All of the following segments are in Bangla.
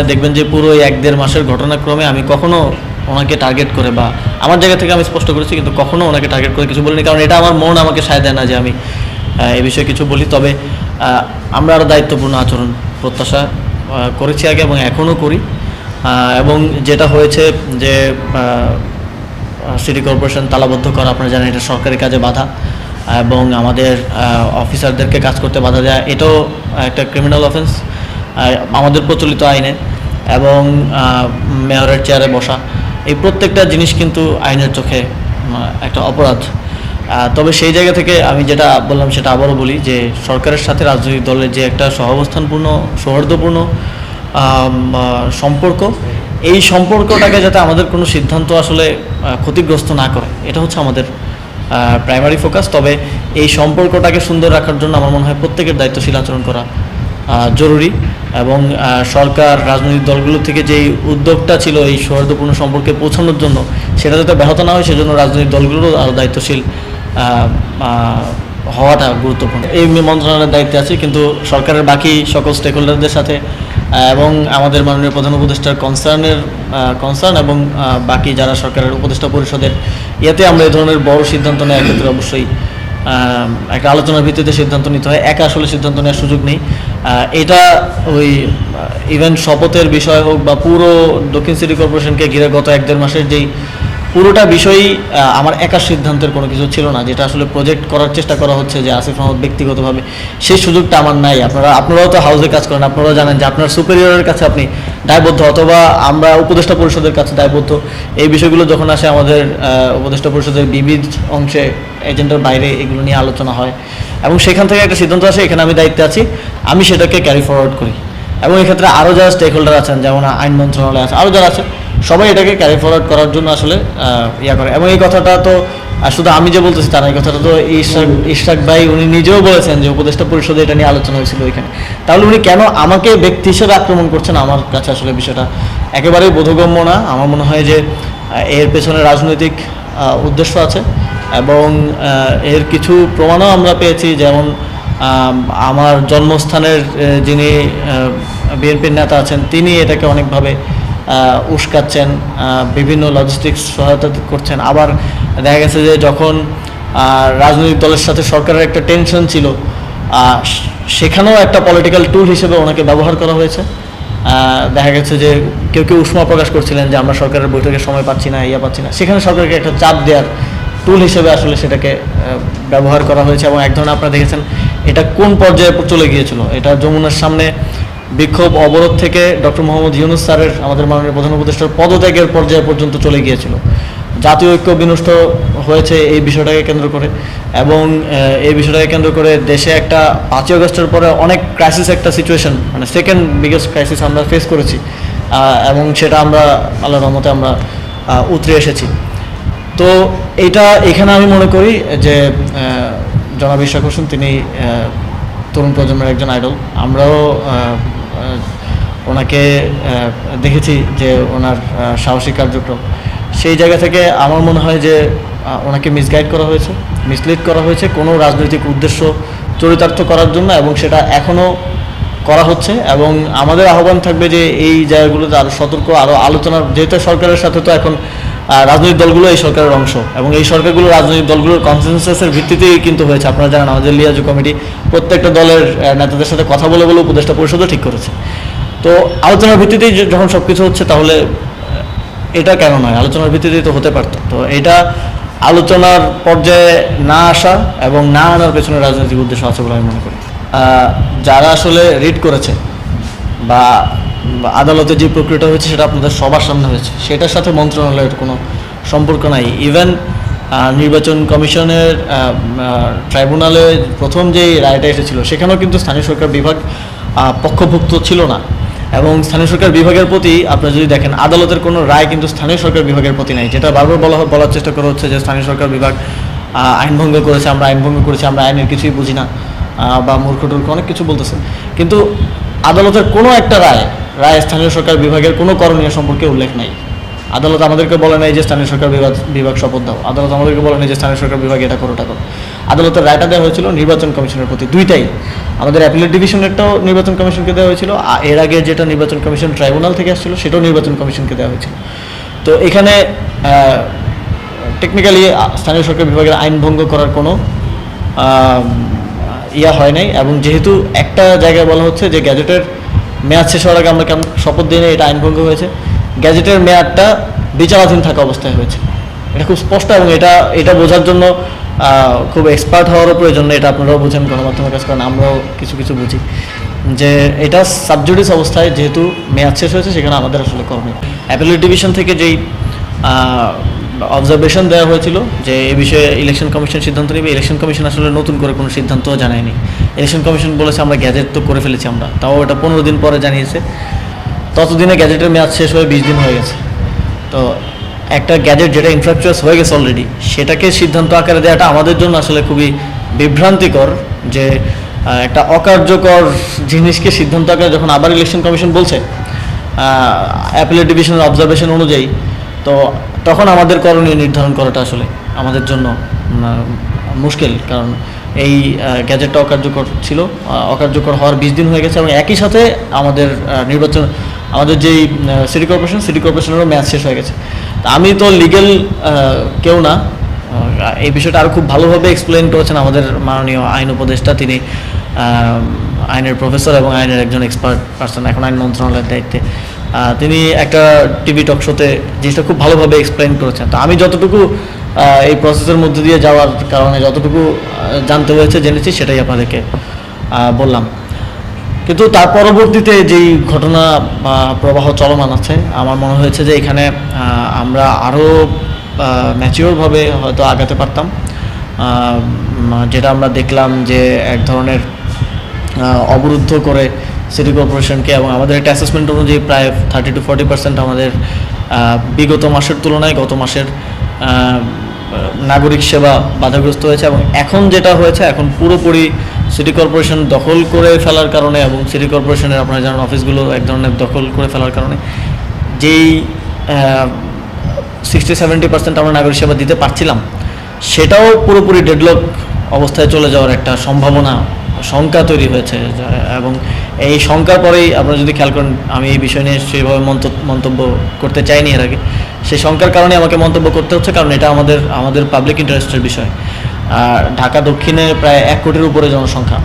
মানে দেখবেন যে পুরো এক দেড় মাসের ঘটনাক্রমে আমি কখনো ওনাকে টার্গেট করে বা আমার জায়গা থেকে আমি স্পষ্ট করেছি, কিন্তু কখনো ওনাকে টার্গেট করে কিছু বলিনি। কারণ এটা আমার মন আমাকে সায় দেয় না যে আমি এ বিষয়ে কিছু বলি। তবে আমরা আরও দায়িত্বপূর্ণ আচরণ প্রত্যাশা করেছি আগে এবং এখনও করি। এবং যেটা হয়েছে যে সিটি কর্পোরেশন তালাবদ্ধ করা, আপনারা জানেন এটা সরকারি কাজে বাধা এবং আমাদের অফিসারদেরকে কাজ করতে বাধা দেওয়া এটাও একটা ক্রিমিনাল অফেন্স আমাদের প্রচলিত আইনে। এবং মেয়রের চেয়ারে বসা। এই প্রত্যেকটা জিনিস কিন্তু আইনের চোখে একটা অপরাধ। তবে সেই জায়গা থেকে আমি যেটা বললাম, সেটা আবারও বলি যে সরকারের সাথে রাজনৈতিক দলের যে একটা সহাবস্থানপূর্ণ, সৌহার্দ্যপূর্ণ সম্পর্ক, এই সম্পর্কটাকে যাতে আমাদের কোনো সিদ্ধান্ত আসলে ক্ষতিগ্রস্ত না করে, এটা হচ্ছে আমাদের প্রাইমারি ফোকাস তবে এই সম্পর্কটাকে সুন্দর রাখার জন্য আমার মনে হয় প্রত্যেকের দায়িত্বশীল আচরণ করা জরুরি। এবং সরকার, রাজনৈতিক দলগুলো থেকে যেই উদ্যোগটা ছিল এই সৌহার্দ্যপূর্ণ সম্পর্কে পৌঁছানোর জন্য, সেটা যাতে ব্যাহত না হয়, সেজন্য রাজনৈতিক দলগুলোরও আরও দায়িত্বশীল হওয়াটা গুরুত্বপূর্ণ। এই মন্ত্রণালয়ের দায়িত্বে আছে, কিন্তু সরকারের বাকি সকল স্টেক হোল্ডারদের সাথে এবং আমাদের মাননীয় প্রধান উপদেষ্টার কনসার্নের কনসার্ন এবং বাকি যারা সরকারের উপদেষ্টা পরিষদের, ইয়েতে আমরা এই ধরনের বড় সিদ্ধান্ত নেওয়ার ক্ষেত্রে অবশ্যই একটা আলোচনার ভিত্তিতে সিদ্ধান্ত নিতে হয়। একা আসলে সিদ্ধান্ত নেওয়ার সুযোগ নেই। এটা ওই ইভেন শপথের বিষয় হোক বা পুরো দক্ষিণ সিটি কর্পোরেশনকে ঘিরে গত এক দেড় মাসের যেই পুরোটা বিষয়ই আমার একার সিদ্ধান্তের কোনো কিছু ছিল না, যেটা আসলে প্রজেক্ট করার চেষ্টা করা হচ্ছে যে আসিফ আহমদ ব্যক্তিগতভাবে সেই সুযোগটা আমার নাই। আপনারা, আপনারাও তো হাউসে কাজ করেন, আপনারাও জানেন যে আপনার সুপেরিয়রের কাছে আপনি দায়বদ্ধ অথবা আমরা উপদেষ্টা পরিষদের কাছে দায়বদ্ধ। এই বিষয়গুলো যখন আসে আমাদের উপদেষ্টা পরিষদের বিবিধ অংশে এজেন্ডার বাইরে এগুলো নিয়ে আলোচনা হয়। এবং সেখান থেকে একটা সিদ্ধান্ত আসে, এখানে আমি দায়িত্বে আছি, আমি সেটাকে ক্যারি ফরওয়ার্ড করি। এবং এক্ষেত্রে আরও যারা স্টেক হোল্ডার আছেন, যেমন আইন মন্ত্রণালয় আছে আরও যারা আছে সবাই এটাকে ক্যারি ফরওয়ার্ড করার জন্য আসলে ইয়া করে। এবং এই কথাটা তো শুধু আমি যে বলতেছি তা না এই কথাটা তো ইশরাক ইশরাক ভাই উনি নিজেও বলেছেন যে উপদেষ্টা পরিষদে এটা নিয়ে আলোচনা হয়েছিল ওইখানে তাহলে উনি কেন আমাকে ব্যক্তি হিসেবে আক্রমণ করছেন? আমার কাছে আসলে বিষয়টা একেবারেই বোধগম্য না। আমার মনে হয় যে এর পেছনে রাজনৈতিক উদ্দেশ্য আছে এবং এর কিছু প্রমাণও আমরা পেয়েছি। যেমন আমার জন্মস্থানের যিনি বিএনপির নেতা আছেন, তিনি এটাকে অনেকভাবে উস্কাচ্ছেন বিভিন্ন লজিস্টিক্স সহায়তা করছেন। আবার দেখা গেছে যে যখন রাজনৈতিক দলের সাথে সরকারের একটা টেনশন ছিল সেখানেও একটা পলিটিক্যাল টুল হিসেবে ওনাকে ব্যবহার করা হয়েছে। দেখা গেছে যে কেউ কেউ উষ্মা প্রকাশ করছিলেন যে আমরা সরকারের বৈঠকে সময় পাচ্ছি না, ইয়া পাচ্ছি না। সেখানে সরকারকে একটা চাপ দেওয়ার টুল হিসেবে আসলে সেটাকে ব্যবহার করা হয়েছে। এবং এক ধরনের আপনারা দেখেছেন, এটা কোন পর্যায়ে চলে গিয়েছিল? এটা যমুনার সামনে বিক্ষোভ অবরোধ থেকে ডক্টর মোহাম্মদ ইউনুস স্যারের আমাদের মাননীয় প্রধান উপদেষ্টার পদত্যাগের পর্যায়ে পর্যন্ত চলে গিয়েছিল। জাতীয় ঐক্য বিনষ্ট হয়েছে এই বিষয়টাকে কেন্দ্র করে এবং এই বিষয়টাকে কেন্দ্র করে দেশে একটা পাঁচই অগস্টের পরে অনেক ক্রাইসিস একটা সিচুয়েশন মানে সেকেন্ড বিগেস্ট ক্রাইসিস আমরা ফেস করেছি এবং সেটা আমরা আল্লাহ রহমতে আমরা উতরে এসেছি। তো এটা এখানে আমি মনে করি যে জনাব ইশাক হোসেন তিনি তরুণ প্রজন্মের একজন আইডল আমরাও ওনাকে দেখেছি যে ওনার সাহসী কার্যক্রম। সেই জায়গা থেকে আমার মনে হয় যে ওনাকে মিসগাইড করা হয়েছে মিসলিড করা হয়েছে কোনো রাজনৈতিক উদ্দেশ্য চরিতার্থ করার জন্য এবং সেটা এখনও করা হচ্ছে এবং আমাদের আহ্বান থাকবে যে এই জায়গাগুলোতে আরও সতর্ক আরও আলোচনা, যেহেতু সরকারের সাথে তো এখন রাজনৈতিক দলগুলো এই সরকারের অংশ এবং এই সরকারগুলো রাজনৈতিক দলগুলোর কনসেনসাসের ভিত্তিতেই কিন্তু হয়েছে। আপনারা জানেন আমাদের লিয়াজু কমিটি প্রত্যেকটা দলের নেতাদের সাথে কথা বলে বলে উপদেষ্টা পরিষদও ঠিক করেছে। তো আলোচনার ভিত্তিতেই যখন সব কিছু হচ্ছে তাহলে এটা কেন নয়? আলোচনার ভিত্তিতেই তো হতে পারতো। তো এটা আলোচনার পর্যায়ে না আসা এবং না আনার পেছনে রাজনৈতিক উদ্দেশ্য আছে বলে আমি মনে করি। যারা আসলে রিড করেছে বা আদালতে যে প্রক্রিয়াটা হয়েছে সেটা আপনাদের সবার সামনে হয়েছে। সেটার সাথে মন্ত্রণালয়ের কোনো সম্পর্ক নাই। ইভেন নির্বাচন কমিশনের ট্রাইব্যুনালে প্রথম যে রায়টা এসেছিল, সেখানেও কিন্তু স্থানীয় সরকার বিভাগ পক্ষভুক্ত ছিল না। এবং স্থানীয় সরকার বিভাগের প্রতি আপনারা যদি দেখেন, আদালতের কোনো রায় কিন্তু স্থানীয় সরকার বিভাগের প্রতি নাই। যেটা বারবার বলা বলার চেষ্টা করা হচ্ছে যে স্থানীয় সরকার বিভাগ আইন ভঙ্গ করেছে, আমরা আইন ভঙ্গ করেছি, আমরা আইনের কিছুই বুঝি না বা মূর্খ টূর্খ অনেক কিছু বলতেছে। কিন্তু আদালতের কোনো একটা রায় রায় স্থানীয় সরকার বিভাগের কোনো করণীয় সম্পর্কে উল্লেখ নাই। আদালত আমাদেরকে বলে নাই যে স্থানীয় সরকার বিভাগ বিভাগ শপথ দাও। আদালত আমাদেরকে বলে নাই যে স্থানীয় সরকার বিভাগ এটা করো, ওটা করো। আদালতের রায়টা দেওয়া হয়েছিল নির্বাচন কমিশনের প্রতি দুইটাই। আমাদের অ্যাপিলেট ডিভিশনেরটাও নির্বাচন কমিশনকে দেওয়া হয়েছিল। এর আগে যেটা নির্বাচন কমিশন ট্রাইব্যুনাল থেকে আসছিল, সেটাও নির্বাচন কমিশনকে দেওয়া হয়েছিল। তো এখানে টেকনিক্যালি স্থানীয় সরকার বিভাগের আইন ভঙ্গ করার কোনো ইয়া হয় নাই। এবং যেহেতু একটা জায়গায় বলা হচ্ছে যে গ্যাজেটের মেয়াদ শেষ হওয়ার আগে আমরা কেন শপথ দিয়ে এটা আইনভঙ্গ হয়েছে। গ্যাজেটের মেয়াদটা বিচারাধীন থাকা অবস্থায় হয়েছে। এটা খুব স্পষ্ট এবং এটা এটা বোঝার জন্য খুব এক্সপার্ট হওয়ারও প্রয়োজন এটা আপনারাও বুঝেন গণমাধ্যমের কাছে, কারণ আমরাও কিছু কিছু বুঝি। যে এটা সাবজুডিস অবস্থায় যেহেতু মেয়াদ শেষ হয়েছে, সেখানে আমাদের আসলে করণীয় অ্যাপেলেট ডিভিশন থেকে যেই অবজারভেশন দেওয়া হয়েছিল যে এ বিষয়ে ইলেকশন কমিশন সিদ্ধান্ত নেবে। ইলেকশন কমিশন আসলে নতুন করে কোনো সিদ্ধান্ত জানায়নি। ইলেকশন কমিশন বলেছে, আমরা গ্যাজেট তো করে ফেলেছি আমরা। তাও এটা পনেরো দিন পরে জানিয়েছে। ততদিনে গ্যাজেটের মেয়াদ শেষ হয়ে বিশ দিন হয়ে গেছে। তো একটা গ্যাজেট যেটা ইনফ্রাস্ট্রাকচার হয়ে গেছে অলরেডি সেটাকে সিদ্ধান্ত আকারে দেওয়াটা আমাদের জন্য আসলে খুবই বিভ্রান্তিকর যে একটা অকার্যকর জিনিসকে সিদ্ধান্ত আকারে যখন আবার ইলেকশন কমিশন বলছে অ্যাপিলেট ডিভিশনের অবজারভেশন অনুযায়ী তো তখন আমাদের করণীয় নির্ধারণ করাটা আসলে আমাদের জন্য মুশকিল। কারণ এই গ্যাজেটটা অকার্যকর ছিল অকার্যকর হওয়ার বিশ দিন হয়ে গেছে এবং একই সাথে আমাদের নির্বাচন, আমাদের যেই সিটি কর্পোরেশন সিটি কর্পোরেশনেরও ম্যাচ শেষ হয়ে গেছে। আমি তো লিগেল কেউ না। এই বিষয়টা আরও খুব ভালোভাবে এক্সপ্লেন করেছেন আমাদের মাননীয় আইন উপদেষ্টা। তিনি আইনের প্রফেসর এবং আইনের একজন এক্সপার্ট পার্সন এখন আইন মন্ত্রণালয়ের দায়িত্বে। তিনি একটা টিভি টক শোতে জিনিসটা খুব ভালোভাবে এক্সপ্লেন করেছেন। তো আমি যতটুকু এই প্রসেসের মধ্যে দিয়ে যাওয়ার কারণে যতটুকু জানতে হয়েছে, জেনেছি, সেটাই আপনাদেরকে বললাম। কিন্তু তার পরবর্তীতে যেই ঘটনা বা প্রবাহ চলমান আছে, আমার মনে হয়েছে যে এখানে আমরা আরও ম্যাচিওরভাবে হয়তো আগাতে পারতাম। যেটা আমরা দেখলাম যে এক ধরনের অবরুদ্ধ করে সিটি কর্পোরেশনকে এবং আমাদের একটা অ্যাসেসমেন্ট অনুযায়ী প্রায় থার্টি টু ফর্টি পার্সেন্ট আমাদের বিগত মাসের তুলনায় গত মাসের নাগরিক সেবা বাধাগ্রস্ত হয়েছে এবং এখন যেটা হয়েছে, এখন পুরোপুরি সিটি কর্পোরেশন দখল করে ফেলার কারণে এবং সিটি কর্পোরেশনের আপনারা জানেন অফিসগুলো এক ধরনের দখল করে ফেলার কারণে, যেই সিক্সটি সেভেন্টি পার্সেন্ট আমরা নাগরিক সেবা দিতে পারছিলাম, সেটাও পুরোপুরি ডেডলক অবস্থায় চলে যাওয়ার একটা সম্ভাবনা, শঙ্কা তৈরি হয়েছে, এবং এই শঙ্কার পরেই আপনারা যদি খেয়াল করেন, আমি এই বিষয় নিয়ে মন্ত- মন্তব্য করতে চাইনি এর আগে। সেই শঙ্কার কারণে আমাকে মন্তব্য করতে হচ্ছে, কারণ এটা আমাদের আমাদের পাবলিক ইন্টারেস্টের বিষয়। আর ঢাকা দক্ষিণে প্রায় এক কোটির উপরে জনসংখ্যা।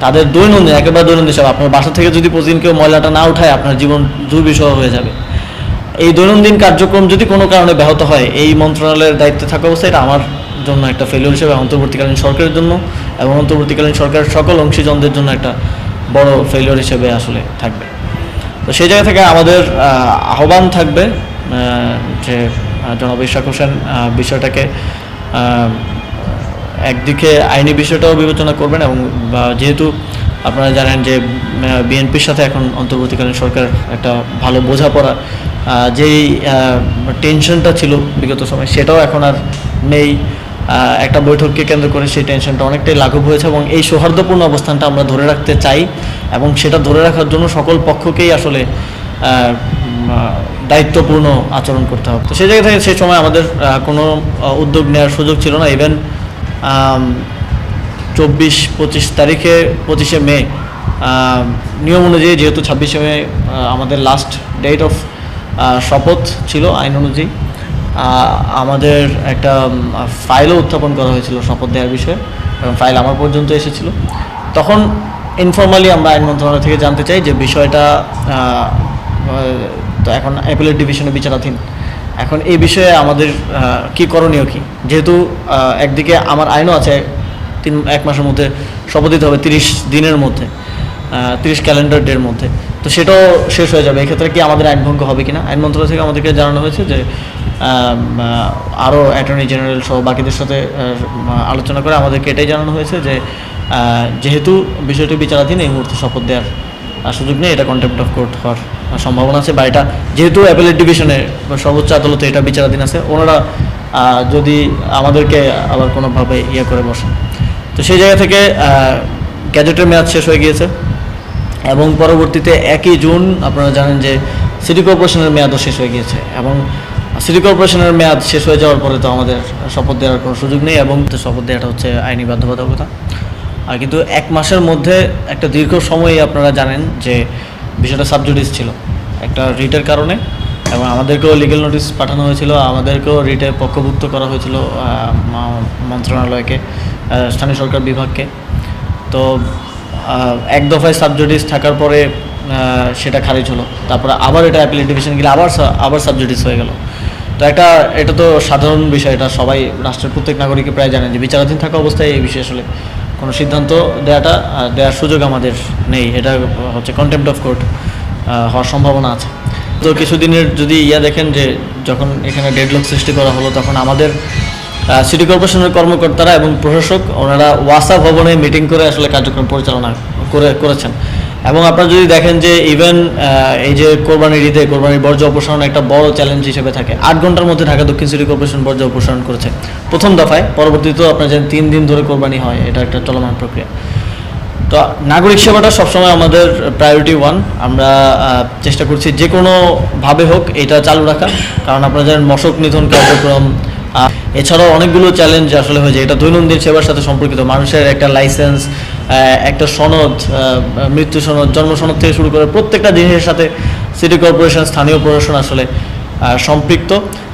তাদের দৈনন্দিন, একেবারে দৈনন্দিন সেবা আপনার বাসা থেকে যদি প্রতিদিন কেউ ময়লাটা না উঠায়, আপনার জীবন দুর্বিষহ হয়ে যাবে। এই দৈনন্দিন কার্যক্রম যদি কোনো কারণে ব্যাহত হয়, এই মন্ত্রণালয়ের দায়িত্বে থাকা অবস্থায় এটা আমার জন্য একটা ফেলিওর হিসেবে, অন্তর্বর্তীকালীন সরকারের জন্য এবং অন্তর্বর্তীকালীন সরকারের সকল অংশীজনদের জন্য একটা বড় ফেলিওর হিসেবে আসলে থাকবে। তো সেই জায়গা থেকে আমাদের আহ্বান থাকবে যে জনাব ইশাক হোসেন বিষয়টাকে একদিকে আইনি বিষয়টাও বিবেচনা করবেন এবং যেহেতু আপনারা জানেন যে বিএনপির সাথে এখন অন্তর্বর্তীকালীন সরকার একটা ভালো বোঝাপড়া যেই টেনশনটা ছিল বিগত সময়, সেটাও এখন আর নেই। একটা বৈঠককে কেন্দ্র করে সেই টেনশনটা অনেকটাই লাঘব হয়েছে এবং এই সৌহার্দ্যপূর্ণ অবস্থানটা আমরা ধরে রাখতে চাই এবং সেটা ধরে রাখার জন্য সকল পক্ষকেই আসলে দায়িত্বপূর্ণ আচরণ করতে হবে। তো সেই জায়গা থেকে সেই সময় আমাদের কোনো উদ্যোগ নেওয়ার সুযোগ ছিল না। ইভেন চব্বিশ পঁচিশ তারিখে পঁচিশে মে নিয়ম অনুযায়ী যেহেতু ছাব্বিশে মে আমাদের লাস্ট ডেট অফ শপথ ছিল, আইন অনুযায়ী আমাদের একটা ফাইলও উত্থাপন করা হয়েছিল শপথ দেওয়ার বিষয়ে, এবং ফাইল আমার পর্যন্ত এসেছিল। তখন ইনফর্মালি আমরা আইন মন্ত্রণালয় থেকে জানতে চাই যে বিষয়টা তো এখন অ্যাপিলেট ডিভিশনে বিচারাধীন। এখন এই বিষয়ে আমাদের কি করণীয় কি? যেহেতু একদিকে আমার আইনও আছে, তিন, এক মাসের মধ্যে শপথ দিতে হবে, তিরিশ দিনের মধ্যে তিরিশ ক্যালেন্ডার ডের মধ্যে। তো সেটাও শেষ হয়ে যাবে। এক্ষেত্রে কি আমাদের আইন ভঙ্গ হবে কিনা? আইন মন্ত্রণালয় থেকে আমাদেরকে জানানো হয়েছে যে আরও অ্যাটর্নি জেনারেল সহ বাকিদের সাথে আলোচনা করে আমাদেরকে এটাই জানানো হয়েছে যে যেহেতু বিষয়টি বিচারাধীন, এই মুহূর্তে শপথ দেওয়ার সুযোগ নেই। এটা কন্টেম্প্ট অফ কোর্ট হওয়ার সম্ভাবনা আছে। বা এটা, যেহেতু অ্যাপেলেট ডিভিশনে সর্বোচ্চ আদালতে এটা বিচারাধীন আছে, ওনারা যদি আমাদেরকে আবার কোনোভাবে ইয়ে করে বসেন। তো সেই জায়গা থেকে গ্যাজেটের মেয়াদ শেষ হয়ে গিয়েছে। এবং পরবর্তীতে একই জুন আপনারা জানেন যে সিটি কর্পোরেশনের মেয়াদও শেষ হয়ে গিয়েছে এবং সিটি কর্পোরেশনের মেয়াদ শেষ হয়ে যাওয়ার পরে তো আমাদের শপথ দেওয়ার কোনো সুযোগ নেই এবং শপথ দেওয়াটা হচ্ছে আইনি বাধ্যবাধকতা। আর কিন্তু এক মাসের মধ্যে একটা দীর্ঘ সময়ই আপনারা জানেন যে বিষয়টা সাবজুডিস ছিল একটা রিটের কারণে এবং আমাদেরকেও লিগেল নোটিশ পাঠানো হয়েছিল, আমাদেরকেও রিটে পক্ষভুক্ত করা হয়েছিল মন্ত্রণালয়কে স্থানীয় সরকার বিভাগকে। তো এক দফায় সাবজুডিস থাকার পরে সেটা খারিজ হলো। তারপরে আবার এটা অ্যাপিলেট ডিভিশন গেলে আবার আবার সাবজুডিস হয়ে গেল। তো একটা, এটা তো সাধারণ বিষয়, এটা সবাই, রাষ্ট্রের প্রত্যেক নাগরিকই প্রায় জানেন যে বিচারাধীন থাকা অবস্থায় এই বিষয়ে আসলে কোনো সিদ্ধান্ত দেওয়াটা দেওয়ার সুযোগ আমাদের নেই। এটা হচ্ছে কন্টেম্পট অফ কোর্ট হওয়ার সম্ভাবনা আছে। তো কিছুদিনের যদি ইয়া দেখেন যে, যখন এখানে ডেডলক সৃষ্টি করা হলো, তখন আমাদের সিটি কর্পোরেশনের কর্মকর্তারা এবং প্রশাসক, ওনারা ওয়াসা ভবনে মিটিং করে আসলে কার্যক্রম পরিচালনা করে, করেছেন। এবং আপনারা যদি দেখেন যে ইভেন এই যে কোরবানির ঈদে কোরবানির বর্জ্য অপসারণ একটা বড় চ্যালেঞ্জ হিসেবে থাকে। আট ঘণ্টার মধ্যে ঢাকা দক্ষিণ সিটি কর্পোরেশন বর্জ্য অপসারণ করেছে। প্রথম দফায় পরবর্তীতেও আপনারা জানেন তিন দিন ধরে কোরবানি হয়, এটা একটা চলমান প্রক্রিয়া। তো নাগরিক সেবাটা সবসময় আমাদের প্রায়োরিটি ওয়ান আমরা চেষ্টা করছি যে কোনোভাবে হোক এটা চালু রাখা। কারণ আপনারা জানেন মশক নিধন কার্যক্রম এছাড়াও অনেকগুলো চ্যালেঞ্জ আসলে হয়ে যায় এটা দৈনন্দিন সেবার সাথে সম্পর্কিত। মানুষের একটা লাইসেন্স একটা সনদ মৃত্যু সনদ, জন্ম সনদ থেকে শুরু করে প্রত্যেকটা জিনিসের সাথে সিটি কর্পোরেশন স্থানীয় প্রশাসন আসলে সম্পৃক্ত।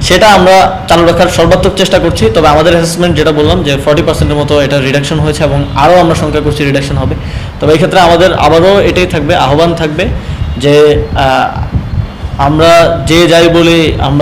সেটা আমরা চালু রাখার সর্বাত্মক চেষ্টা করছি। তবে আমাদের অ্যাসেসমেন্ট যেটা বললাম যে ফর্টি পার্সেন্টের মতো এটা রিডাকশন হয়েছে এবং আরও আমরা সংখ্যা করছি রিডাকশন হবে। তবে এই ক্ষেত্রে আমাদের আবারও এটাই থাকবে, আহ্বান থাকবে যে আমরা যে যাই বলি, আমরা